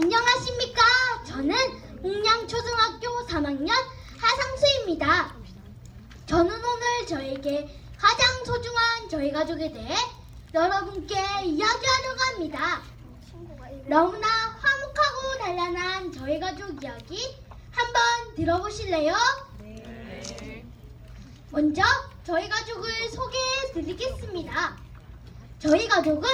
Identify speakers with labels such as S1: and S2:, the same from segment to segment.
S1: 안녕하십니까. 저는 웅양초등학교 3학년 하상수입니다. 저는 오늘 저에게 가장 소중한 저희 가족에 대해 여러분께 이야기하려고 합니다. 너무나 화목하고 단란한 저희 가족 이야기 한번 들어보실래요? 먼저 저희 가족을 소개해 드리겠습니다. 저희 가족은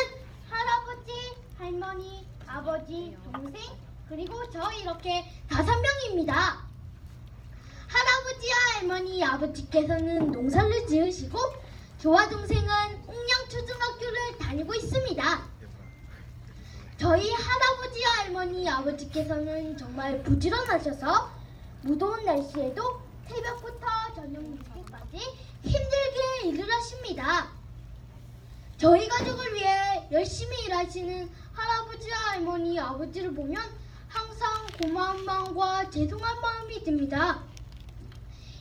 S1: 할아버지, 할머니, 아버지, 동생, 그리고 저 이렇게 다섯 명입니다. 할아버지와 할머니, 아버지께서는 농사를 지으시고 저와 동생은 웅양초등학교를 다니고 있습니다. 저희 할아버지와 할머니, 아버지께서는 정말 부지런하셔서 무더운 날씨에도 새벽부터 저녁 늦게까지 힘들게 일을 하십니다. 저희 가족을 위해 열심히 일하시는 할아버지와 할머니, 아버지를 보면 항상 고마운 마음과 죄송한 마음이 듭니다.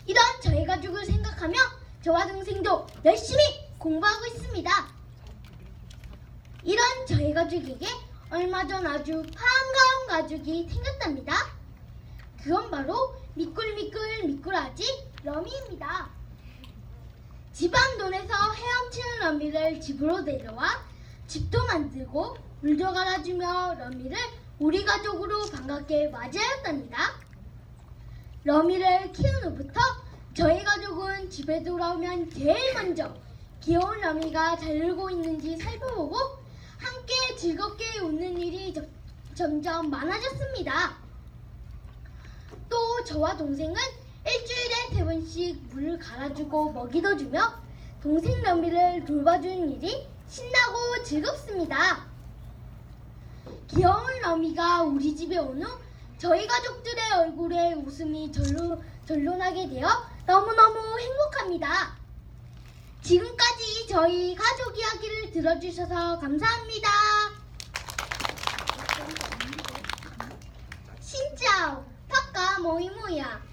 S1: 이런 저희 가족을 생각하며 저와 동생도 열심히 공부하고 있습니다. 이런 저희 가족에게 얼마 전 아주 반가운 가족이 생겼답니다. 그건 바로 미끌미끌 미꾸라지 러미입니다. 집안 돈에서 헤엄치는 러미를 집으로 내려와 집도 만들고 물도 갈아주며 러미를 우리 가족으로 반갑게 맞이하였답니다. 러미를 키운 후부터 저희 가족은 집에 돌아오면 제일 먼저 귀여운 러미가 잘 놀고 있는지 살펴보고 함께 즐겁게 웃는 일이 점- 점점 많아졌습니다. 또 저와 동생은 일주일에 세 번씩 물을 갈아주고 먹이도 주며 동생 러미를 돌봐주는 일이 신나고 즐겁습니다. 귀여운 러미가 우리 집에 온 후 저희 가족들의 얼굴에 웃음이 절로, 절로 나게 되어 너무너무 행복합니다. 지금까지 저희 가족 이야기를 들어주셔서 감사합니다. Ạ. Em là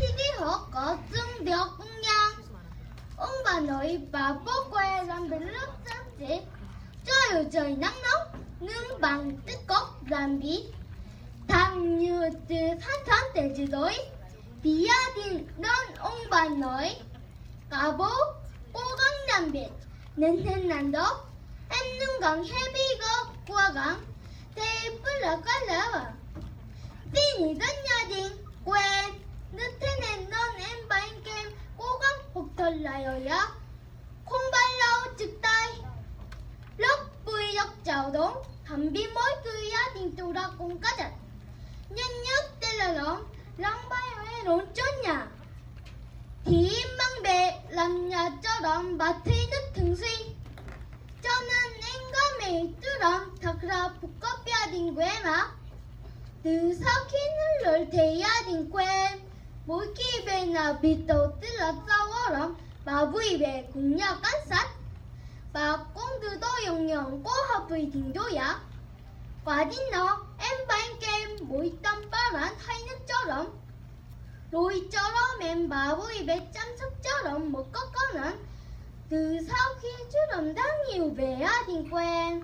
S1: 더 거승벽냥 옹바 너희 바보과에 람벨럽 잡지 trời trời nắng nóng nhưng bằng tích cốc làm bí thằng như từ phát thoáng để từ tối vì gia đình đơn ông bà nói cả bố cố gắng làm việc nên nên làm đó em nương gần happy go qua gần thì bất là có lỡ à tin thì cho nên em có mẹ chú đòn thật là phục cấp gia đình của em ạ từ sau khi nuôi lớn thì gia đình của em mỗi về nhà bị tổ tức là rau ở lắm và vui vẻ cùng nhau cắn sạch bà cũng từ tôi dùng nhận có hợp vị tình tôi ạ và đến đó, em bán kem mỗi tâm ba lãn thay nước cho lắm rồi cho đó mẹ bà vui vẻ chăm sóc cho lắm một có con lắm từ sau khi chú đồng đã nhiều về á tình quen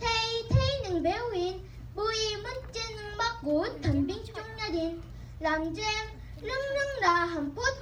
S1: thầy thấy đừng béo huyền vui mất trên mắt của thành binh trong gia đình. Làm cho em nang nanglahampot